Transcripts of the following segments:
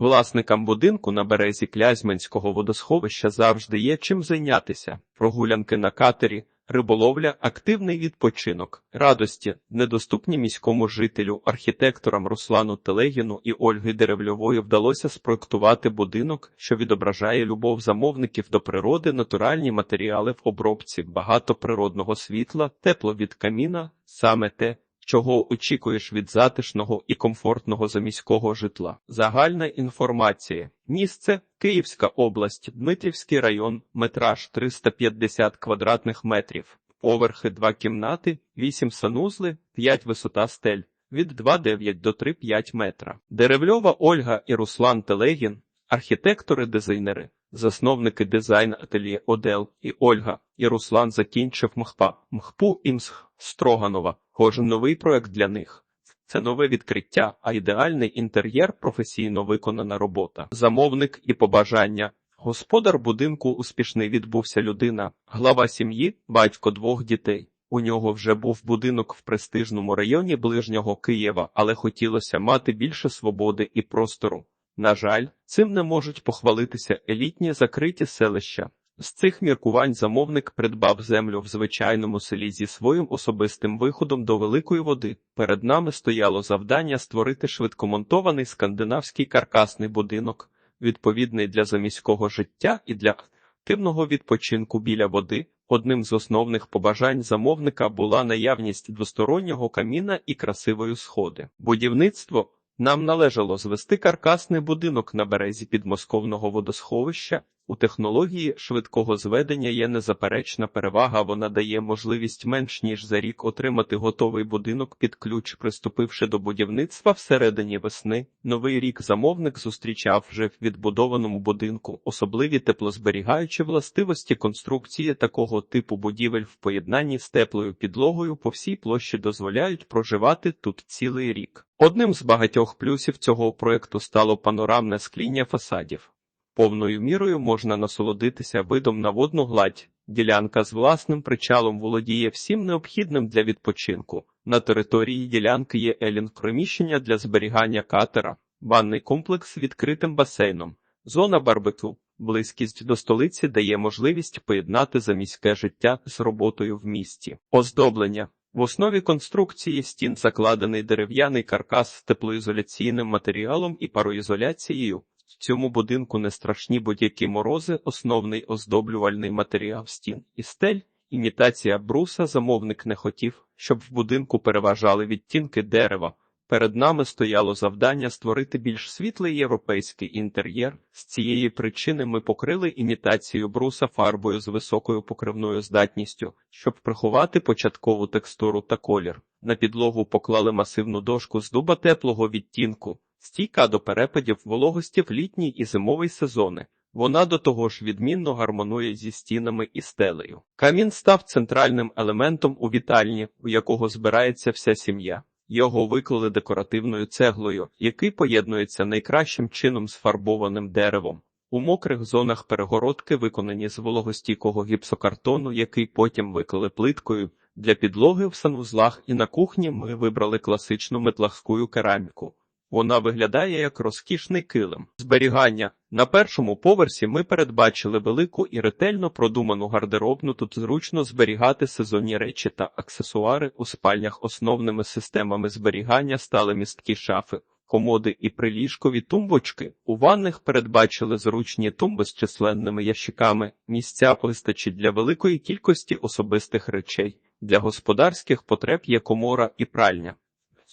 Власникам будинку на березі Клязьменського водосховища завжди є чим зайнятися. Прогулянки на катері, риболовля, активний відпочинок, радості, недоступні міському жителю, архітекторам Руслану Телегіну і Ольги Деревльової вдалося спроектувати будинок, що відображає любов замовників до природи, натуральні матеріали в обробці, багато природного світла, тепло від каміна, саме те, чого очікуєш від затишного і комфортного заміського житла. Загальна інформація. Місце Київська область, Дмитрівський район, метраж 350 квадратних метрів, поверхи 2 кімнати, 8 санузли, 5 висота стель. Від 2,9 до 3,5 метра. Деревльова Ольга і Руслан Телегін, архітектори-дизайнери, засновники дизайн ательє Одел і Ольга і Руслан закінчив МХПА, МХПУ ІМСХ Строганова. Кожен новий проект для них. Це нове відкриття, а ідеальний інтер'єр професійно виконана робота. Замовник і побажання. Господар будинку успішний відбувся людина, глава сім'ї, батько двох дітей. У нього вже був будинок в престижному районі ближнього Києва, але хотілося мати більше свободи і простору. На жаль, цим не можуть похвалитися елітні закриті селища. З цих міркувань замовник придбав землю в звичайному селі зі своїм особистим виходом до великої води. Перед нами стояло завдання створити швидкомонтований скандинавський каркасний будинок, відповідний для заміського життя і для активного відпочинку біля води. Одним з основних побажань замовника була наявність двостороннього каміна і красивої сходи. Будівництво нам належало звести каркасний будинок на березі підмосковного водосховища. У технології швидкого зведення є незаперечна перевага. Вона дає можливість менш ніж за рік отримати готовий будинок під ключ, приступивши до будівництва всередині весни. Новий рік замовник зустрічав вже в відбудованому будинку. Особливі теплозберігаючі властивості конструкції такого типу будівель в поєднанні з теплою підлогою по всій площі дозволяють проживати тут цілий рік. Одним з багатьох плюсів цього проекту стало панорамне скління фасадів. Повною мірою можна насолодитися видом на водну гладь. Ділянка з власним причалом володіє всім необхідним для відпочинку. На території ділянки є елінг приміщення для зберігання катера, ванний комплекс з відкритим басейном, зона барбекю. Близькість до столиці дає можливість поєднати заміське життя з роботою в місті. Оздоблення в основі конструкції стін закладений дерев'яний каркас з теплоізоляційним матеріалом і пароізоляцією. В цьому будинку не страшні будь-які морози, основний оздоблювальний матеріал стін і стель, імітація бруса замовник не хотів, щоб в будинку переважали відтінки дерева. Перед нами стояло завдання створити більш світлий європейський інтер'єр. З цієї причини ми покрили імітацію бруса фарбою з високою покривною здатністю, щоб приховати початкову текстуру та колір. На підлогу поклали масивну дошку з дуба теплого відтінку, стійка до перепадів вологості в літній і зимовий сезони. Вона до того ж відмінно гармонує зі стінами і стелею. Камін став центральним елементом у вітальні, у якого збирається вся сім'я. Його виклали декоративною цеглою, який поєднується найкращим чином з фарбованим деревом. У мокрих зонах перегородки виконані з вологостійкого гіпсокартону, який потім виклали плиткою. Для підлоги в санвузлах і на кухні ми вибрали класичну метлахську кераміку. Вона виглядає як розкішний килим. Зберігання на першому поверсі ми передбачили велику і ретельно продуману гардеробну. Тут зручно зберігати сезонні речі та аксесуари у спальнях. Основними системами зберігання стали місткі шафи, комоди і приліжкові тумбочки. У ванних передбачили зручні тумби з численними ящиками. Місця вистачить для великої кількості особистих речей. Для господарських потреб є комора і пральня.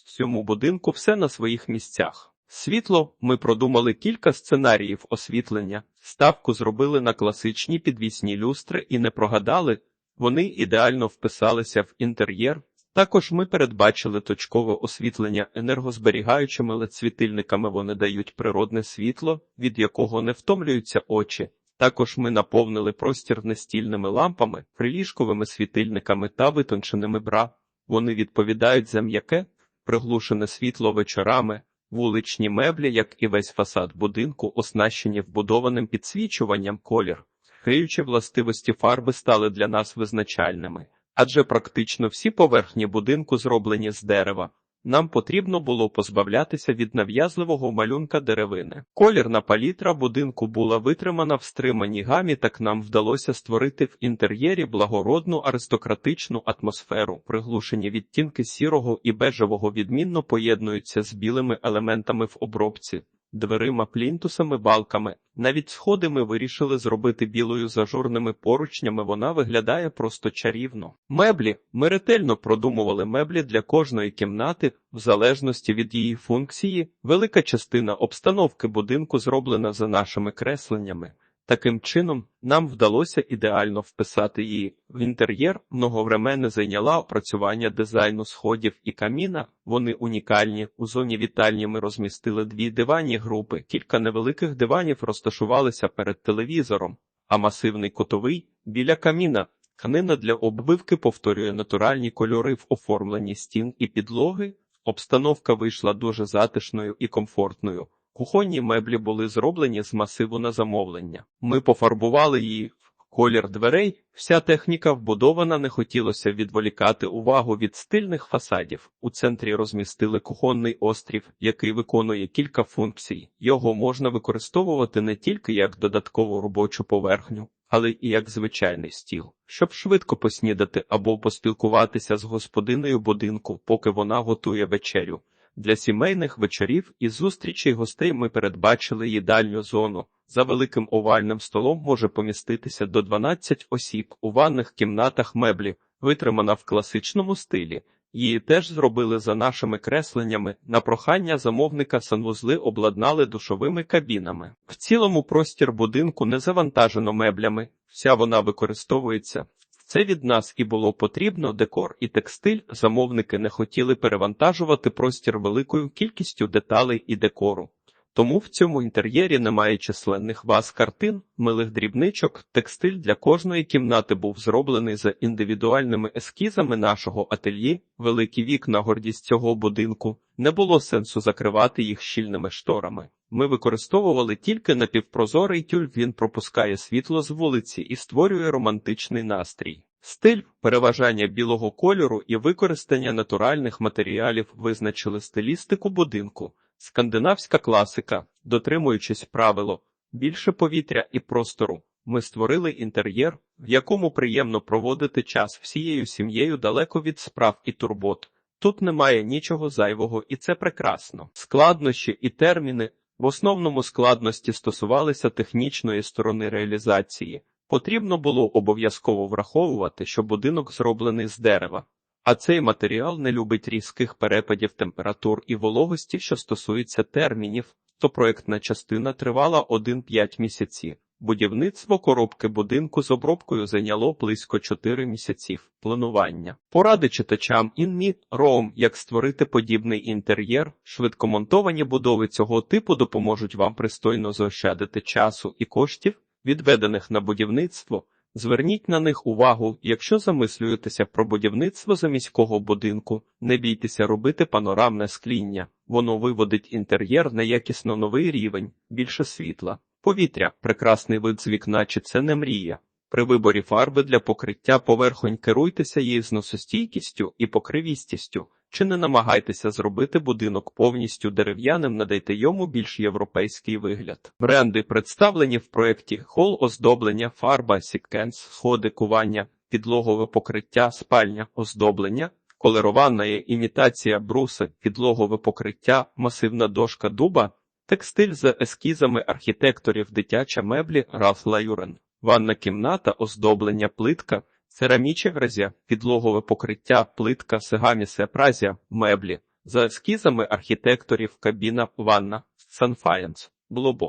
Цьому будинку все на своїх місцях. Світло ми продумали кілька сценаріїв освітлення. Ставку зробили на класичні підвісні люстри і не прогадали. Вони ідеально вписалися в інтер'єр. Також ми передбачили точкове освітлення енергозберігаючими ледсвітильниками. Вони дають природне світло, від якого не втомлюються очі. Також ми наповнили простір настільними лампами, приліжковими світильниками та витонченими бра. Вони відповідають за м'яке, приглушене світло вечорами, вуличні меблі, як і весь фасад будинку, оснащені вбудованим підсвічуванням колір. Криючі властивості фарби стали для нас визначальними, адже практично всі поверхні будинку зроблені з дерева. Нам потрібно було позбавлятися від нав'язливого малюнка деревини. Колірна палітра будинку була витримана в стриманій гамі, так нам вдалося створити в інтер'єрі благородну аристократичну атмосферу. Приглушені відтінки сірого і бежевого відмінно поєднуються з білими елементами в обробці. Дверима, плінтусами, балками. Навіть сходи ми вирішили зробити білою зажурними поручнями. Вона виглядає просто чарівно. Меблі ми ретельно продумували меблі для кожної кімнати, в залежності від її функції. Велика частина обстановки будинку зроблена за нашими кресленнями. Таким чином, нам вдалося ідеально вписати її в інтер'єр. Многовременне зайняла опрацювання дизайну сходів і каміна. Вони унікальні. У зоні вітальні ми розмістили дві диванні групи. Кілька невеликих диванів розташувалися перед телевізором, а масивний котовий біля каміна. Тканина для оббивки повторює натуральні кольори в оформленні стін і підлоги. Обстановка вийшла дуже затишною і комфортною. Кухонні меблі були зроблені з масиву на замовлення. Ми пофарбували її в колір дверей. Вся техніка вбудована, не хотілося відволікати увагу від стильних фасадів. У центрі розмістили кухонний острів, який виконує кілька функцій. Його можна використовувати не тільки як додаткову робочу поверхню, але і як звичайний стіл, щоб швидко поснідати або поспілкуватися з господиною будинку, поки вона готує вечерю. Для сімейних вечорів і зустрічей гостей ми передбачили їдальню зону. За великим овальним столом може поміститися до 12 осіб. У ванних кімнатах меблі витримана в класичному стилі. Її теж зробили за нашими кресленнями. На прохання замовника санвузли обладнали душовими кабінами. В цілому простір будинку не завантажено меблями. Вся вона використовується це від нас і було потрібно декор і текстиль. Замовники не хотіли перевантажувати простір великою кількістю деталей і декору. Тому в цьому інтер'єрі немає численних ваз картин, милих дрібничок. Текстиль для кожної кімнати був зроблений за індивідуальними ескізами нашого ательє. Великі вікна гордість цього будинку. Не було сенсу закривати їх щільними шторами. Ми використовували тільки напівпрозорий тюль, він пропускає світло з вулиці і створює романтичний настрій. Стиль, переважання білого кольору і використання натуральних матеріалів визначили стилістику будинку. Скандинавська класика, дотримуючись правило, більше повітря і простору. Ми створили інтер'єр, в якому приємно проводити час всією сім'єю далеко від справ і турбот. Тут немає нічого зайвого, і це прекрасно. Складнощі і терміни в основному складності стосувалися технічної сторони реалізації. Потрібно було обов'язково враховувати, що будинок зроблений з дерева, а цей матеріал не любить різких перепадів температур і вологості, що стосується термінів, то проектна частина тривала 1-5 місяців. Будівництво коробки будинку з обробкою зайняло близько 4 місяців планування. Поради читачам інмі Роум, як створити подібний інтер'єр, швидкомонтовані будови цього типу допоможуть вам пристойно заощадити часу і коштів, відведених на будівництво. Зверніть на них увагу, якщо замислюєтеся про будівництво заміського будинку, не бійтеся робити панорамне скління, воно виводить інтер'єр на якісно новий рівень, більше світла. Повітря, прекрасний вид з вікна, чи це не мрія. При виборі фарби для покриття поверхонь керуйтеся її зносостійкістю і покривістістю, чи не намагайтеся зробити будинок повністю дерев'яним, надайте йому більш європейський вигляд. Бренди представлені в проєкті хол оздоблення, фарба, сікенс, сходи, кування, підлогове покриття, спальня, оздоблення, колерована імітація бруси, підлогове покриття, масивна дошка дуба. Текстиль за ескізами архітекторів дитяча меблі Раф Лаюрен, ванна кімната, оздоблення плитка, Ceramіче гразя, підлогове покриття, плитка, сегамісе празя, меблі, за ескізами архітекторів кабіна, ванна, санфаєнс, блобо.